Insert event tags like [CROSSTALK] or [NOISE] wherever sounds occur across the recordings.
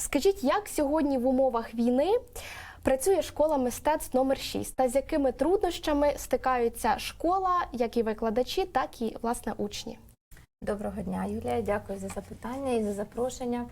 Скажіть, як сьогодні в умовах війни працює школа мистецтв номер 6 та з якими труднощами стикаються школа, як і викладачі, так і власне учні? Доброго дня, Юлія. Дякую за запитання і за запрошення.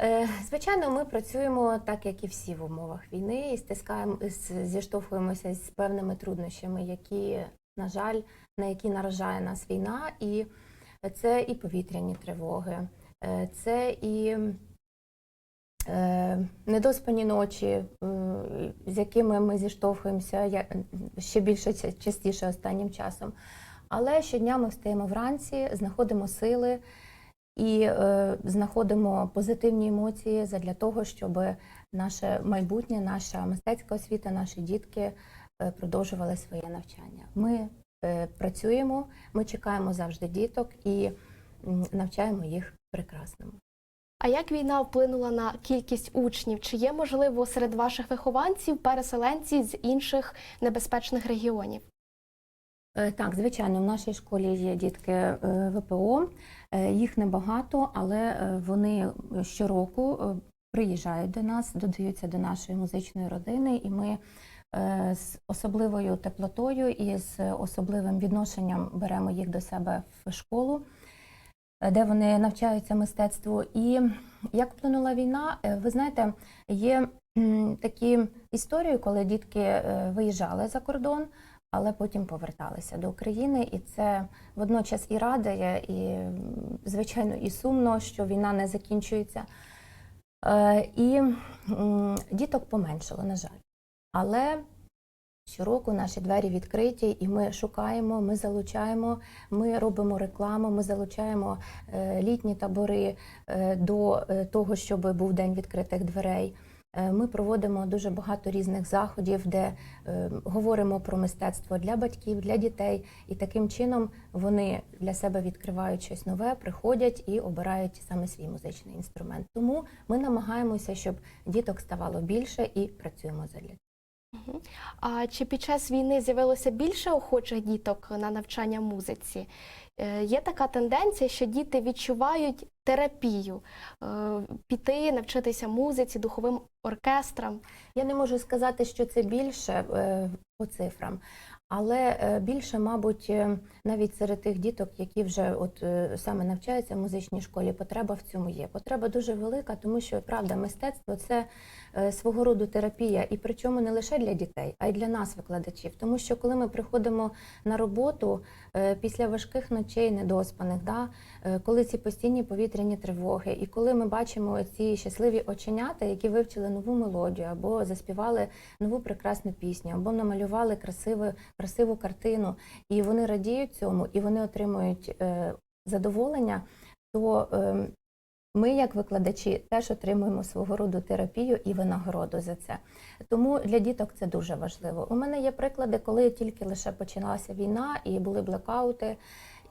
Е, Звичайно, ми працюємо так, як і всі в умовах війни, і стискаємо зіштовхуємося з певними труднощами, які, на жаль, на які наражає нас війна, і це і повітряні тривоги, е, це і недоспані ночі, е, з якими ми зіштовхуємося я- ще більше частіше останнім часом. Але щодня ми встаємо вранці, знаходимо сили і е, знаходимо позитивні емоції для того, щоб наше майбутнє, наша мистецька освіта, наші дітки е, продовжували своє навчання. Ми е, працюємо, ми чекаємо завжди діток і навчаємо їх прекрасному. А як війна вплинула на кількість учнів? Чи є можливо серед ваших вихованців переселенці з інших небезпечних регіонів? Е, Так, звичайно, в нашій школі є дітки е, ВПО, Е, їх небагато, але вони щороку приїжджають до нас, додаються до нашої музичної родини, і ми з особливою теплотою і з особливим відношенням беремо їх до себе в школу, де вони навчаються мистецтву. І як вплинула війна, е, ви знаєте, є такі історії, коли дітки е, виїжджали за кордон але потім поверталися до України, і це водночас і радує, і звичайно і сумно, що війна не закінчується. Е, І діток поменшало, на жаль. Але щороку наші двері відкриті, і ми шукаємо, ми залучаємо, ми робимо рекламу, ми залучаємо е, літні табори е, до е, того, щоб був день відкритих дверей. Ми проводимо дуже багато різних заходів, де говоримо про мистецтво для батьків, для дітей, і таким чином вони для себе відкривають щось нове, приходять і обирають саме свій музичний інструмент. Тому ми намагаємося, щоб діток ставало більше і працюємо задля. А чи під час війни з'явилося більше охочих діток на навчання музиці? Е, Є така тенденція, що діти відчувають терапію, е, піти навчитися музиці, духовим оркестрам. Я не можу сказати, що це більше е, по цифрам, але е, більше, мабуть, навіть серед тих діток, які вже от саме навчаються в музичній школі, потреба в цьому є. Потреба дуже велика, тому що правда, мистецтво це свого роду терапія, і причому не лише для дітей, а й для нас, викладачів. Тому що коли ми приходимо на роботу після важких ночей, недоспаних, да, коли ці постійні повітряні тривоги, і коли ми бачимо ці щасливі оченята, які вивчили нову мелодію, або заспівали нову прекрасну пісню, або намалювали красиву, красиву картину, і вони радіють цьому, і вони отримують е, задоволення, то е, ми, як викладачі, теж отримуємо свого роду терапію і винагороду за це. Тому для діток це дуже важливо. У мене є приклади, коли тільки лише починалася війна, і були блекаути,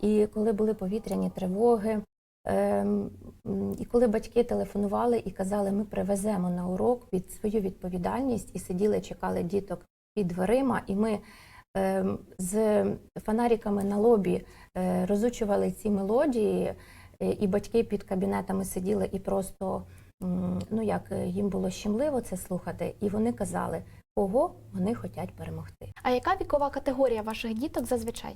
і коли були повітряні тривоги. Ем, І коли батьки телефонували і казали, ми привеземо на урок під свою відповідальність і сиділи, чекали діток під дверима, і ми ем, з фонариками на лобі е, розучували ці мелодії, е, і батьки під кабінетами сиділи і просто ну як їм було щемливо це слухати, і вони казали, кого вони хочуть перемогти. А яка вікова категорія ваших діток зазвичай?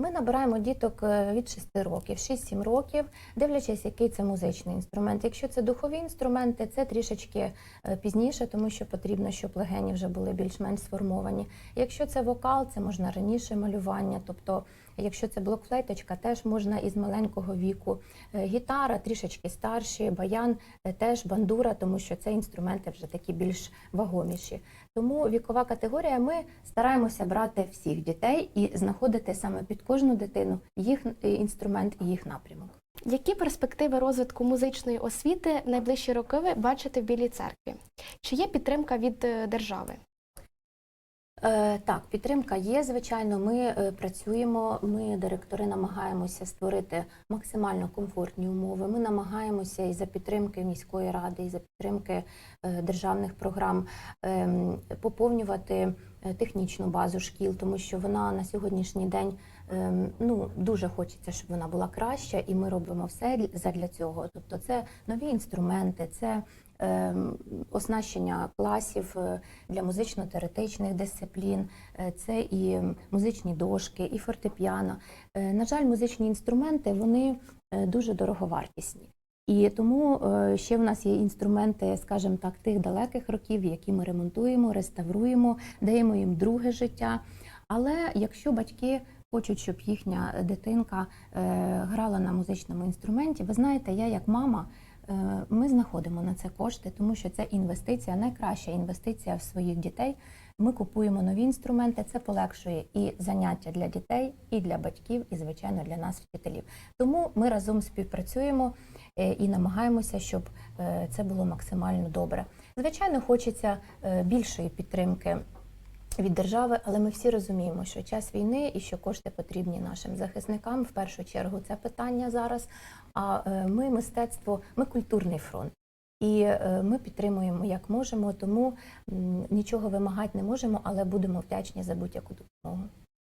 Ми набираємо діток е, від 6 років, 6-7 років, дивлячись, який це музичний інструмент. Якщо це духові інструменти, це трішечки е, пізніше, тому що потрібно, щоб легені вже були більш-менш сформовані. Якщо це вокал, це можна раніше малювання. Тобто, якщо це блокфлейточка, теж можна із маленького віку. Е, Гітара трішечки старші, баян е, теж бандура, тому що це інструменти вже такі більш вагоміші. Тому вікова категорія ми стараємося брати всіх дітей і знаходити саме під кожну дитину їх е, інструмент і їх напрямок. Які перспективи розвитку музичної освіти найближчі роки ви бачите в Білій церкві? Чи є підтримка від держави? Е, Так, підтримка є. Звичайно, ми е, працюємо. Ми, директори, намагаємося створити максимально комфортні умови. Ми намагаємося і за підтримки міської ради, і за підтримки е, державних програм ем, поповнювати технічну базу шкіл, тому що вона на сьогоднішній день ем, ну дуже хочеться, щоб вона була краща, і ми робимо все для- задля цього. Тобто, це нові інструменти, це оснащення класів е, для музично-теоретичних дисциплін, е, це і музичні дошки, і фортепіано. Е, На жаль, музичні інструменти вони дуже дороговартісні. І тому ще в нас є інструменти, скажімо так, тих далеких років, які ми ремонтуємо, реставруємо, даємо їм друге життя. Але якщо батьки хочуть, щоб їхня дитинка грала на музичному інструменті, ви знаєте, я як мама. Е, Ми знаходимо на це кошти, тому що це інвестиція, найкраща інвестиція в своїх дітей. Ми купуємо нові інструменти, це полегшує і заняття для дітей, і для батьків, і звичайно для нас, вчителів. Тому ми разом співпрацюємо е, і намагаємося, щоб е, це було максимально добре. Звичайно, хочеться більшої підтримки від держави, але ми всі розуміємо, що час війни і що кошти потрібні нашим захисникам. В першу чергу це питання зараз. А е, ми мистецтво, ми культурний фронт. І е, ми підтримуємо як можемо, тому нічого вимагати не можемо, але будемо вдячні за будь-яку допомогу.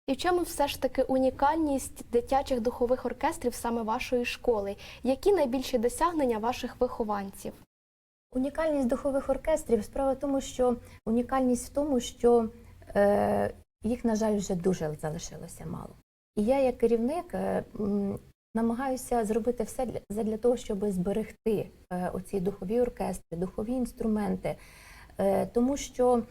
І в чому все ж таки унікальність дитячих духових оркестрів саме вашої школи? Які найбільші досягнення ваших вихованців? Унікальність духових оркестрів справа в тому, що унікальність в тому, що їх, на жаль, вже дуже залишилося мало. І я, як керівник, е, намагаюся зробити все для, того, щоб зберегти е, оці духові оркестри, духові інструменти. Е, тому що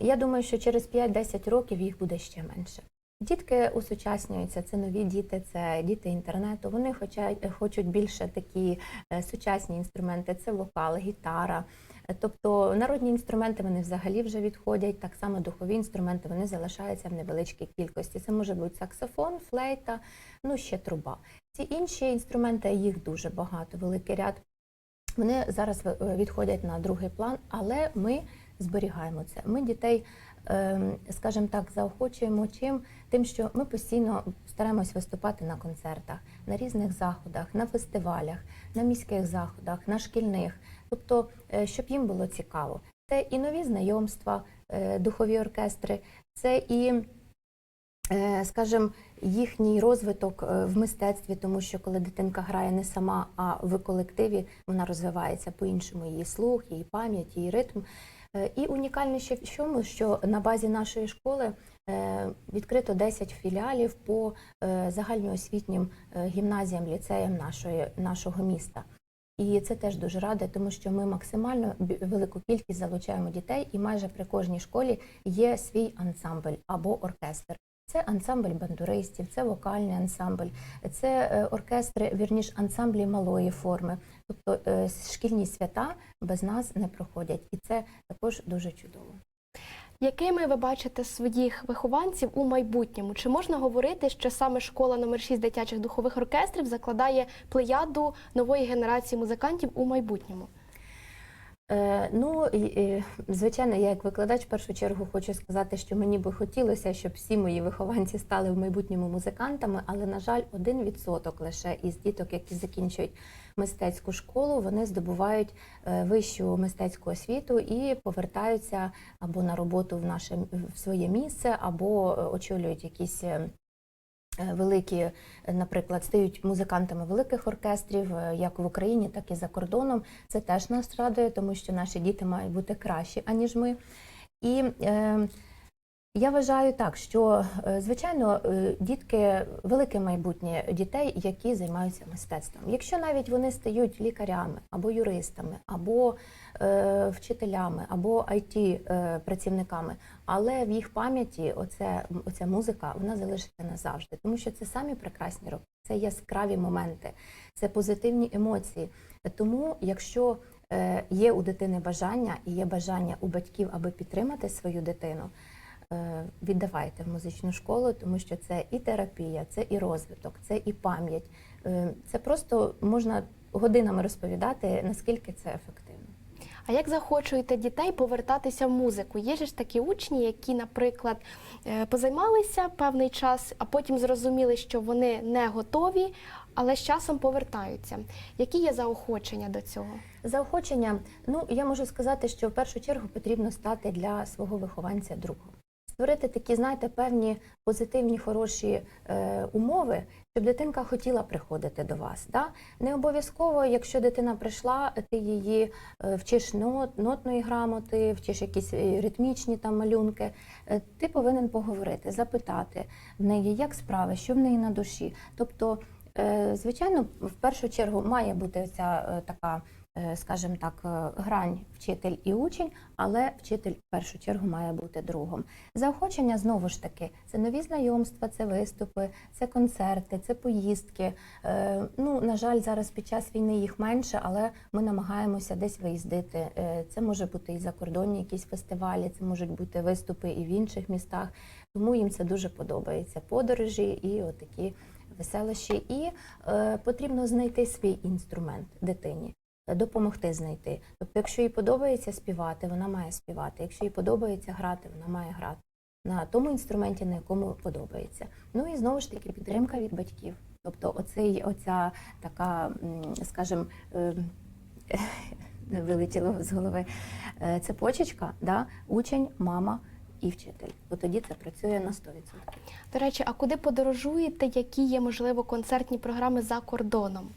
я думаю, що через 5-10 років їх буде ще менше. Дітки усучаснюються, це нові діти, це діти інтернету. Вони хочуть, більше такі е, сучасні інструменти, це вокал, гітара. Тобто народні інструменти вони взагалі вже відходять. Так само духові інструменти вони залишаються в невеличкій кількості. Це може бути саксофон, флейта, ну ще труба. Ці інші інструменти їх дуже багато, великий ряд. Вони зараз е, відходять на другий план, але ми зберігаємо це. Ми дітей, скажімо так, заохочуємо чим, тим, що ми постійно стараємось виступати на концертах, на різних заходах, на фестивалях, на міських заходах, на шкільних. Тобто, е, щоб їм було цікаво. Це і нові знайомства, е, духові оркестри, це і е, скажімо, їхній розвиток в мистецтві, тому що коли дитинка грає не сама, а в колективі, вона розвивається по-іншому її слух, її пам'ять, її ритм. Е, І унікальне ще в чому, що на базі нашої школи е, відкрито 10 філіалів по е, загальноосвітнім гімназіям, ліцеям нашої, нашого міста. І це теж дуже радує, тому що ми максимально велику кількість залучаємо дітей, і майже при кожній школі є свій ансамбль або оркестр. Це ансамбль бандуристів, це вокальний ансамбль, це е, оркестри, вірніш, ансамблі малої форми. Тобто е, шкільні свята без нас не проходять, і це також дуже чудово. Якими ви бачите своїх вихованців у майбутньому? Чи можна говорити, що саме школа номер 6 дитячих духових оркестрів закладає плеяду нової генерації музикантів у майбутньому? Е, ну, і, звичайно, я як викладач в першу чергу хочу сказати, що мені би хотілося, щоб всі мої вихованці стали в майбутньому музикантами, але, на жаль, один відсоток лише із діток, які закінчують мистецьку школу, вони здобувають е, вищу мистецьку освіту і повертаються або на роботу в наше в своє місце, або е, очолюють якісь. Е, Великі, е, наприклад, стають музикантами великих оркестрів, е, як в Україні, так і за кордоном. Це теж нас радує, тому що наші діти мають бути кращі, аніж ми. І е, я вважаю так, що е, звичайно е, дітки велике майбутнє дітей, які займаються мистецтвом. Якщо навіть вони стають лікарями або юристами, або е, вчителями, або it е, працівниками, але в їх пам'яті оце, оця музика вона залишиться назавжди, тому що це самі прекрасні роки, це яскраві моменти, це позитивні емоції. Тому, якщо є у дитини бажання і є бажання у батьків, аби підтримати свою дитину, віддавайте в музичну школу, тому що це і терапія, це і розвиток, це і пам'ять. Е, Це просто можна годинами розповідати, наскільки це ефективно. А як захочуєте дітей повертатися в музику? Є ж такі учні, які, наприклад, е, позаймалися певний час, а потім зрозуміли, що вони не готові, але з часом повертаються. Які є заохочення до цього? Заохочення, ну я можу сказати, що в першу чергу потрібно стати для свого вихованця другом. Створити такі, знаєте, певні позитивні, хороші е, умови, щоб дитинка хотіла приходити до вас. Да? Не обов'язково, якщо дитина прийшла, ти її е, вчиш нот, нотної грамоти, вчиш якісь е, ритмічні там малюнки. Е, ти повинен поговорити, запитати в неї, як справи, що в неї на душі. Тобто, е, звичайно, в першу чергу має бути ця е, така скажімо так, е, грань вчитель і учень, але вчитель в першу чергу має бути другом. Заохочення знову ж таки це нові знайомства, це виступи, це концерти, це поїздки. Е, Ну, на жаль, зараз під час війни їх менше, але ми намагаємося десь виїздити. Е, Це може бути і закордонні якісь фестивалі, це можуть бути виступи і в інших містах. Тому їм це дуже подобається. Подорожі і отакі веселощі. І е, потрібно знайти свій інструмент дитині допомогти знайти. Тобто, якщо їй подобається співати, вона має співати. Якщо їй подобається грати, вона має грати на тому інструменті, на якому подобається. Ну і знову ж таки підтримка від батьків. Тобто, оцей, оця така, скажімо, е, [LAUGHS] вилетіло з голови е, цепочечка, да? учень, мама і вчитель. От тоді це працює на 100%. До речі, а куди подорожуєте? Які є, можливо, концертні програми за кордоном?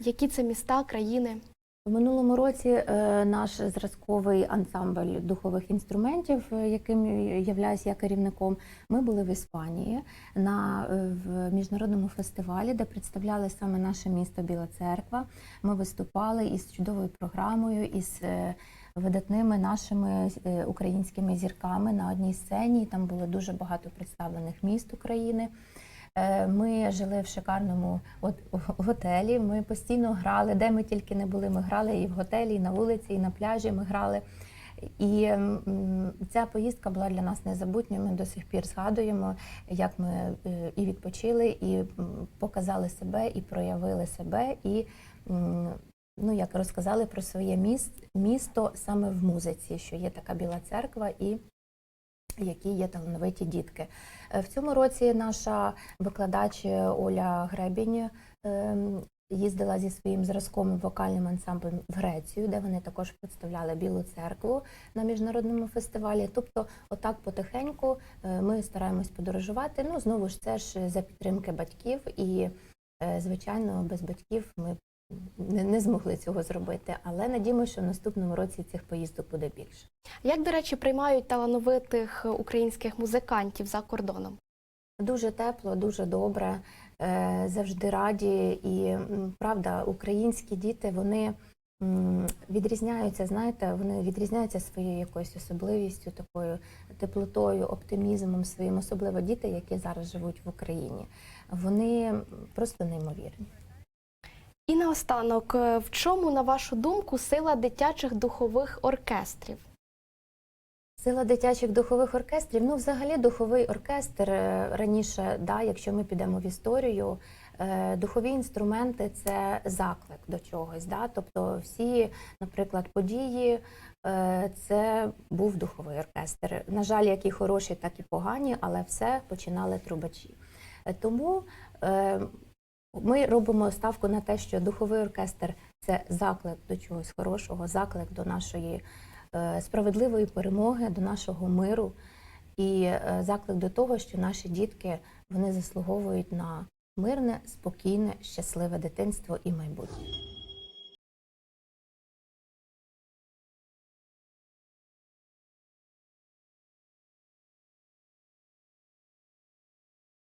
Які це міста, країни? В минулому році е, наш зразковий ансамбль духових інструментів, е, яким являюсь я керівником, ми були в Іспанії на е, в міжнародному фестивалі, де представляли саме наше місто Біла Церква. Ми виступали із чудовою програмою, із видатними нашими українськими зірками на одній сцені. Там було дуже багато представлених міст України. Е, Ми жили в шикарному от, готелі. Ми постійно грали, де ми тільки не були. Ми грали і в готелі, і на вулиці, і на пляжі. Ми грали. І ця поїздка була для нас незабутньою. Ми до сих пір згадуємо, як ми е, і відпочили, і показали себе, і проявили себе, і ну як розказали про своє міст, місто саме в музиці, що є така біла церква і які є талановиті дітки. Е, В цьому році наша викладач Оля Гребінь ем, їздила зі своїм зразком вокальним ансамблем в Грецію, де вони також представляли Білу церкву на міжнародному фестивалі. Тобто, отак потихеньку е, ми стараємось подорожувати. Ну знову ж це ж за підтримки батьків, і е, звичайно, без батьків ми не, не змогли цього зробити. Але надіємося, що в наступному році цих поїздок буде більше. Як, до речі, приймають талановитих українських музикантів за кордоном? Дуже тепло, дуже добре, е, завжди раді. І правда, українські діти вони відрізняються, знаєте, вони відрізняються своєю якоюсь особливістю, такою теплотою, оптимізмом своїм, особливо діти, які зараз живуть в Україні. Вони просто неймовірні. І наостанок, е, в чому, на вашу думку, сила дитячих духових оркестрів? Сила дитячих духових оркестрів. Ну, взагалі, духовий оркестр е, раніше, да, якщо ми підемо в історію, е, духові інструменти це заклик до чогось. Да? Тобто, всі, наприклад, події це був духовий оркестр. На жаль, як і хороші, так і погані, але все починали трубачі. Тому ми робимо ставку на те, що духовий оркестр це заклик до чогось хорошого, заклик до нашої е, справедливої перемоги, до нашого миру і е, заклик до того, що наші дітки вони заслуговують на мирне, спокійне, щасливе дитинство і майбутнє.